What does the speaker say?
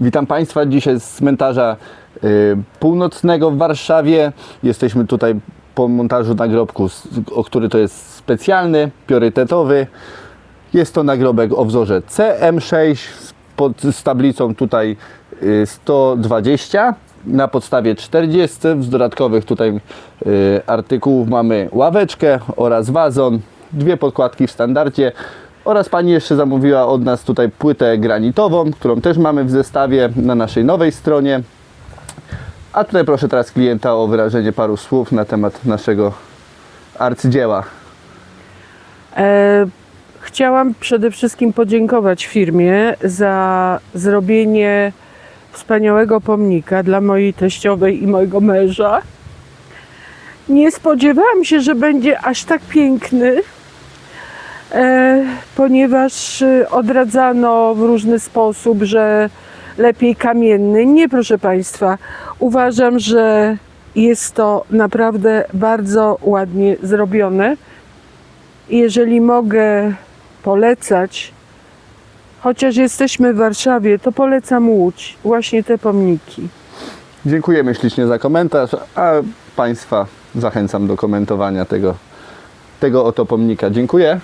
Witam Państwa dzisiaj z cmentarza y, północnego w Warszawie. Jesteśmy tutaj po montażu nagrobku, o który to jest specjalny, priorytetowy. Jest to nagrobek o wzorze CM6 z, pod, z tablicą tutaj y, 120. Na podstawie 40 z dodatkowych tutaj y, artykułów mamy ławeczkę oraz wazon, dwie podkładki w standardzie oraz Pani jeszcze zamówiła od nas tutaj płytę granitową, którą też mamy w zestawie na naszej nowej stronie. A tutaj proszę teraz klienta o wyrażenie paru słów na temat naszego arcydzieła. E, chciałam przede wszystkim podziękować firmie za zrobienie wspaniałego pomnika dla mojej teściowej i mojego męża. Nie spodziewałam się, że będzie aż tak piękny, ponieważ e, odradzano w różny sposób, że lepiej kamienny. Nie, proszę Państwa, uważam, że jest to naprawdę bardzo ładnie zrobione. Jeżeli mogę polecać, chociaż jesteśmy w Warszawie, to polecam Łódź, właśnie te pomniki. Dziękujemy ślicznie za komentarz, a Państwa zachęcam do komentowania tego, tego oto pomnika. Dziękuję.